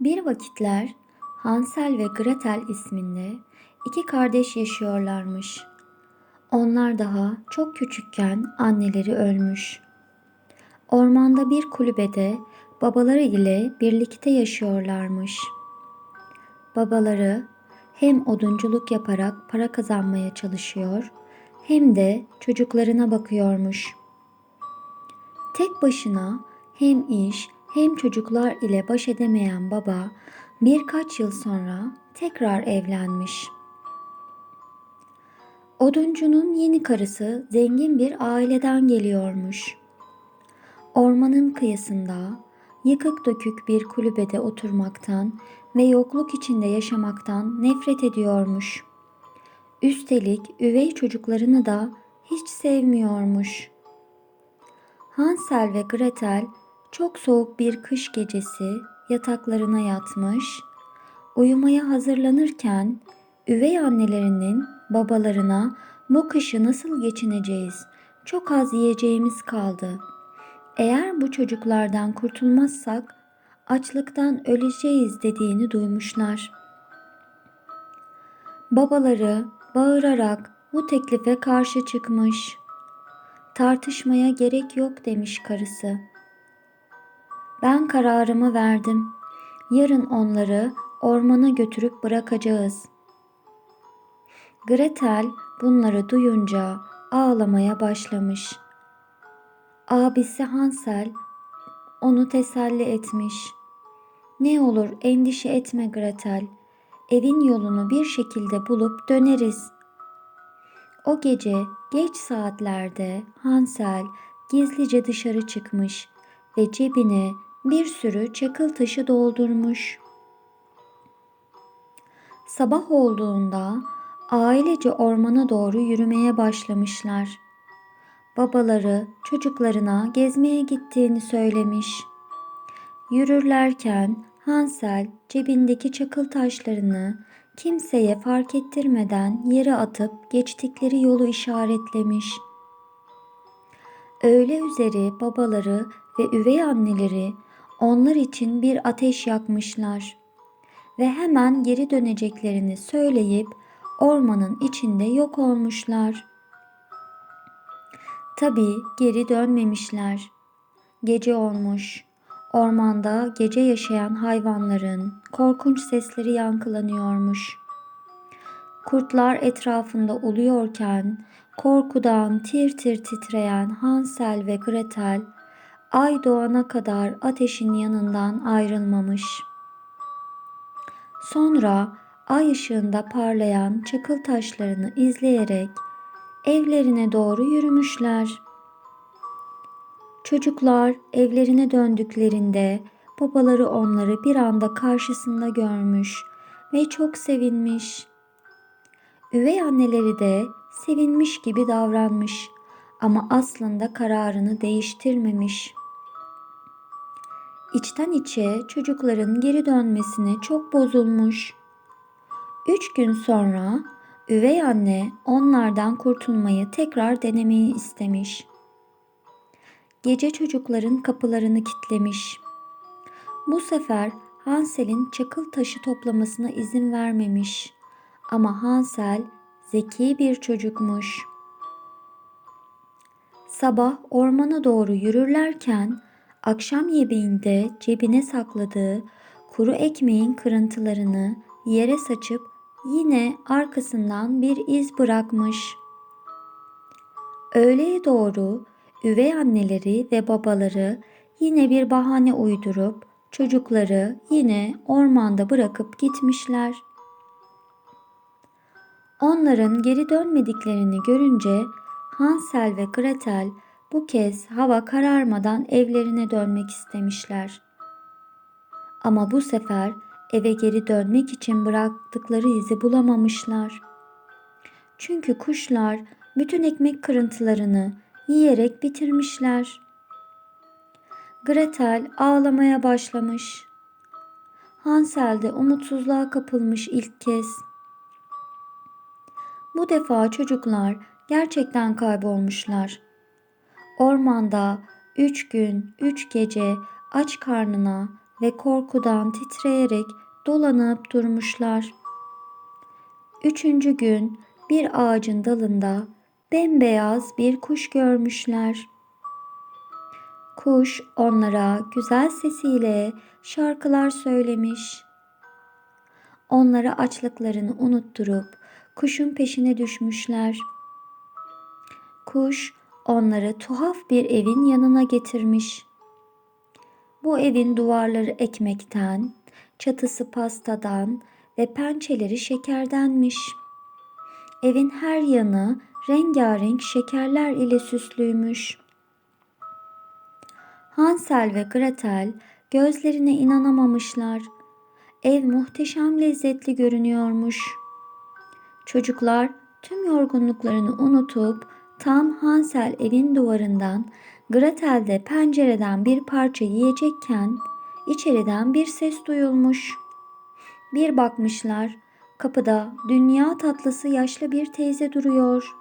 Bir vakitler Hansel ve Gretel isminde iki kardeş yaşıyorlarmış. Onlar daha çok küçükken anneleri ölmüş. Ormanda bir kulübede babaları ile birlikte yaşıyorlarmış. Babaları hem odunculuk yaparak para kazanmaya çalışıyor hem de çocuklarına bakıyormuş. Tek başına hem iş hem çocuklar ile baş edemeyen baba birkaç yıl sonra tekrar evlenmiş. Oduncunun yeni karısı zengin bir aileden geliyormuş. Ormanın kıyısında yıkık dökük bir kulübede oturmaktan ve yokluk içinde yaşamaktan nefret ediyormuş. Üstelik üvey çocuklarını da hiç sevmiyormuş. Hansel ve Gretel çok soğuk bir kış gecesi yataklarına yatmış, uyumaya hazırlanırken üvey annelerinin babalarına bu kışı nasıl geçineceğiz? Çok az yiyeceğimiz kaldı. Eğer bu çocuklardan kurtulmazsak açlıktan öleceğiz dediğini duymuşlar. Babaları bağırarak bu teklife karşı çıkmış. Tartışmaya gerek yok demiş karısı. Ben kararımı verdim. Yarın onları ormana götürüp bırakacağız. Gretel bunları duyunca ağlamaya başlamış. Abisi Hansel onu teselli etmiş. Ne olur endişe etme Gretel. Evin yolunu bir şekilde bulup döneriz. O gece geç saatlerde Hansel gizlice dışarı çıkmış ve cebine bir sürü çakıl taşı doldurmuş. Sabah olduğunda ailece ormana doğru yürümeye başlamışlar. Babaları çocuklarına gezmeye gittiğini söylemiş. Yürürlerken Hansel cebindeki çakıl taşlarını kimseye fark ettirmeden yere atıp geçtikleri yolu işaretlemiş. Öğle üzeri babaları ve üvey anneleri onlar için bir ateş yakmışlar ve hemen geri döneceklerini söyleyip ormanın içinde yok olmuşlar. Tabii geri dönmemişler. Gece olmuş. Ormanda gece yaşayan hayvanların korkunç sesleri yankılanıyormuş. Kurtlar etrafında uluyorken korkudan tir tir titreyen Hansel ve Gretel ay doğana kadar ateşin yanından ayrılmamış. Sonra ay ışığında parlayan çakıl taşlarını izleyerek evlerine doğru yürümüşler. Çocuklar evlerine döndüklerinde babaları onları bir anda karşısında görmüş ve çok sevinmiş. Üvey anneleri de sevinmiş gibi davranmış ama aslında kararını değiştirmemiş. İçten içe çocukların geri dönmesine çok bozulmuş. Üç gün sonra üvey anne onlardan kurtulmayı tekrar denemeyi istemiş. Gece çocukların kapılarını kitlemiş. Bu sefer Hansel'in çakıl taşı toplamasına izin vermemiş. Ama Hansel zeki bir çocukmuş. Sabah ormana doğru yürürlerken akşam yemeğinde cebine sakladığı kuru ekmeğin kırıntılarını yere saçıp yine arkasından bir iz bırakmış. Öğleye doğru üvey anneleri ve babaları yine bir bahane uydurup çocukları yine ormanda bırakıp gitmişler. Onların geri dönmediklerini görünce Hansel ve Gretel bu kez hava kararmadan evlerine dönmek istemişler. Ama bu sefer eve geri dönmek için bıraktıkları izi bulamamışlar. Çünkü kuşlar bütün ekmek kırıntılarını yiyerek bitirmişler. Gretel ağlamaya başlamış. Hansel de umutsuzluğa kapılmış ilk kez. Bu defa çocuklar gerçekten kaybolmuşlar. Ormanda üç gün, üç gece aç karnına ve korkudan titreyerek dolanıp durmuşlar. Üçüncü gün bir ağacın dalında bembeyaz bir kuş görmüşler. Kuş onlara güzel sesiyle şarkılar söylemiş. Onlara açlıklarını unutturup kuşun peşine düşmüşler. Kuş onları tuhaf bir evin yanına getirmiş. Bu evin duvarları ekmekten, çatısı pastadan ve pençeleri şekerdenmiş. Evin her yanı rengarenk şekerler ile süslüymüş. Hansel ve Gretel gözlerine inanamamışlar. Ev muhteşem lezzetli görünüyormuş. Çocuklar tüm yorgunluklarını unutup tam Hansel evin duvarından, Gretel de pencereden bir parça yiyecekken içeriden bir ses duyulmuş. Bir bakmışlar, kapıda dünya tatlısı yaşlı bir teyze duruyor.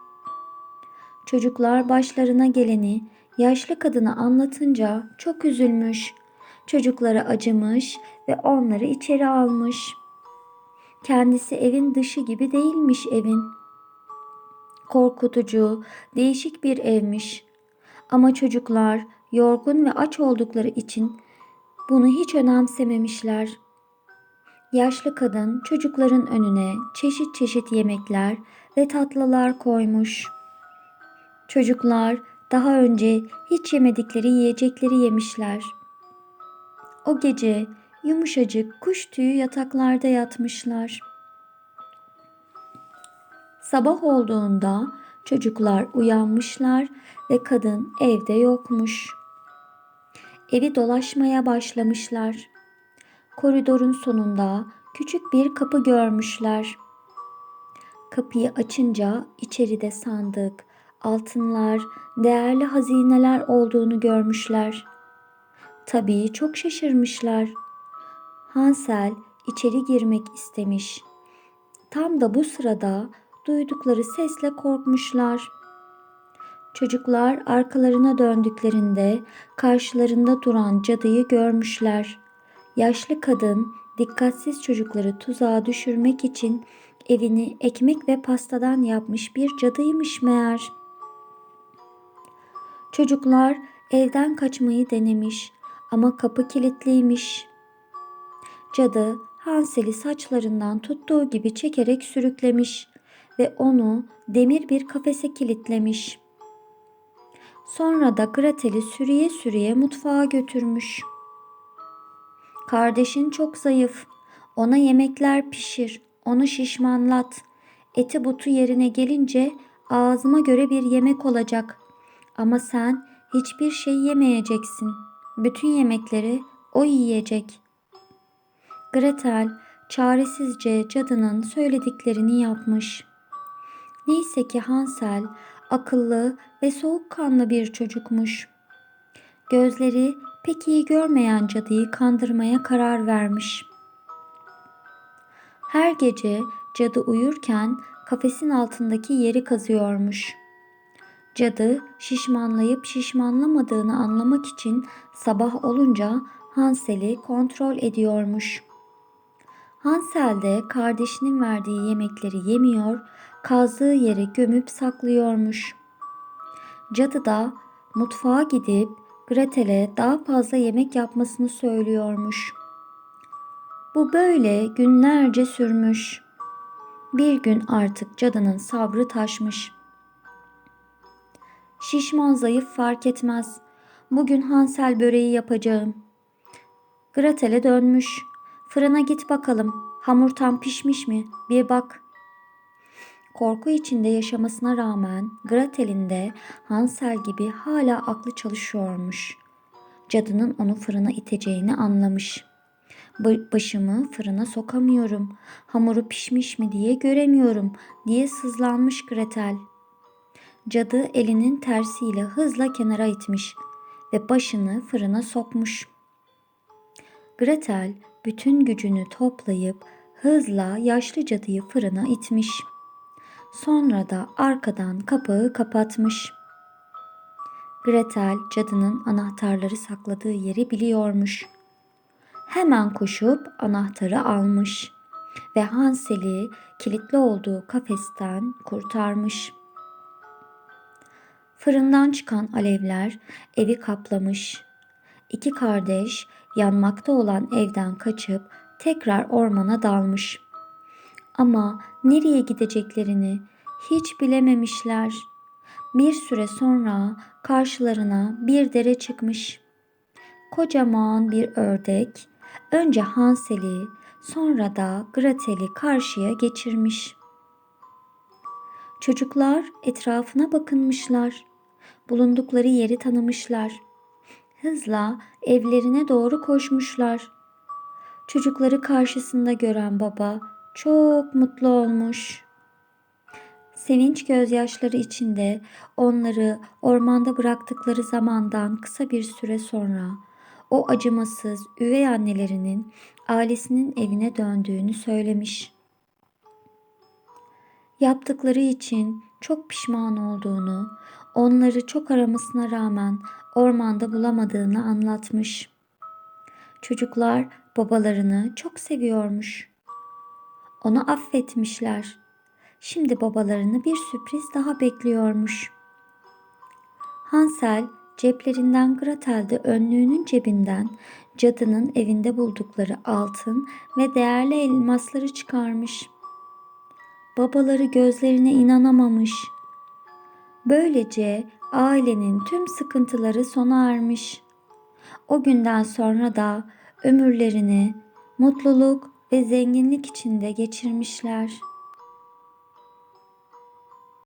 Çocuklar başlarına geleni yaşlı kadına anlatınca çok üzülmüş. Çocuklara acımış ve onları içeri almış. Kendisi evin dışı gibi değilmiş evin. Korkutucu, değişik bir evmiş. Ama çocuklar yorgun ve aç oldukları için bunu hiç önemsememişler. Yaşlı kadın çocukların önüne çeşit çeşit yemekler ve tatlılar koymuş. Çocuklar daha önce hiç yemedikleri yiyecekleri yemişler. O gece yumuşacık kuş tüyü yataklarda yatmışlar. Sabah olduğunda çocuklar uyanmışlar ve kadın evde yokmuş. Evi dolaşmaya başlamışlar. Koridorun sonunda küçük bir kapı görmüşler. Kapıyı açınca içeride sandık, altınlar, değerli hazineler olduğunu görmüşler. Tabii çok şaşırmışlar. Hansel içeri girmek istemiş. Tam da bu sırada duydukları sesle korkmuşlar. Çocuklar arkalarına döndüklerinde karşılarında duran cadıyı görmüşler. Yaşlı kadın dikkatsiz çocukları tuzağa düşürmek için evini ekmek ve pastadan yapmış bir cadıymış meğer. Çocuklar evden kaçmayı denemiş ama kapı kilitliymiş. Cadı Hansel'i saçlarından tuttuğu gibi çekerek sürüklemiş ve onu demir bir kafese kilitlemiş. Sonra da Gretel'i sürüye sürüye mutfağa götürmüş. Kardeşin çok zayıf. Ona yemekler pişir, onu şişmanlat. Eti butu yerine gelince ağzıma göre bir yemek olacak. Ama sen hiçbir şey yemeyeceksin. Bütün yemekleri o yiyecek. Gretel çaresizce cadının söylediklerini yapmış. Neyse ki Hansel akıllı ve soğukkanlı bir çocukmuş. Gözleri pek iyi görmeyen cadıyı kandırmaya karar vermiş. Her gece cadı uyurken kafesin altındaki yeri kazıyormuş. Cadı şişmanlayıp şişmanlamadığını anlamak için sabah olunca Hansel'i kontrol ediyormuş. Hansel de kardeşinin verdiği yemekleri yemiyor, kazdığı yere gömüp saklıyormuş. Cadı da mutfağa gidip Gretel'e daha fazla yemek yapmasını söylüyormuş. Bu böyle günlerce sürmüş. Bir gün artık cadının sabrı taşmış. Şişman zayıf fark etmez. Bugün Hansel böreği yapacağım. Gretel'e dönmüş. Fırına git bakalım. Hamur tam pişmiş mi? Bir bak. Korku içinde yaşamasına rağmen Gretel'in de Hansel gibi hala aklı çalışıyormuş. Cadının onu fırına iteceğini anlamış. Başımı fırına sokamıyorum. Hamuru pişmiş mi diye göremiyorum diye sızlanmış Gretel. Cadı elinin tersiyle hızla kenara itmiş ve başını fırına sokmuş. Gretel bütün gücünü toplayıp hızla yaşlı cadıyı fırına itmiş. Sonra da arkadan kapağı kapatmış. Gretel cadının anahtarları sakladığı yeri biliyormuş. hemen koşup anahtarı almış ve Hansel'i kilitli olduğu kafesten kurtarmış. Fırından çıkan alevler evi kaplamış. İki kardeş yanmakta olan evden kaçıp tekrar ormana dalmış. Ama nereye gideceklerini hiç bilememişler. Bir süre sonra karşılarına bir dere çıkmış. Kocaman bir ördek önce Hansel'i sonra da Gretel'i karşıya geçirmiş. Çocuklar etrafına bakınmışlar. Bulundukları yeri tanımışlar. Hızla evlerine doğru koşmuşlar. Çocukları karşısında gören baba çok mutlu olmuş. Sevinç gözyaşları içinde onları ormanda bıraktıkları zamandan kısa bir süre sonra o acımasız üvey annelerinin ailesinin evine döndüğünü söylemiş. Yaptıkları için çok pişman olduğunu, onları çok aramasına rağmen ormanda bulamadığını anlatmış. Çocuklar babalarını çok seviyormuş. Onu affetmişler. Şimdi babalarını bir sürpriz daha bekliyormuş. Hansel ceplerinden Gretel'de önlüğünün cebinden cadının evinde buldukları altın ve değerli elmasları çıkarmış. Babaları gözlerine inanamamış. Böylece ailenin tüm sıkıntıları sona ermiş. O günden sonra da ömürlerini mutluluk ve zenginlik içinde geçirmişler.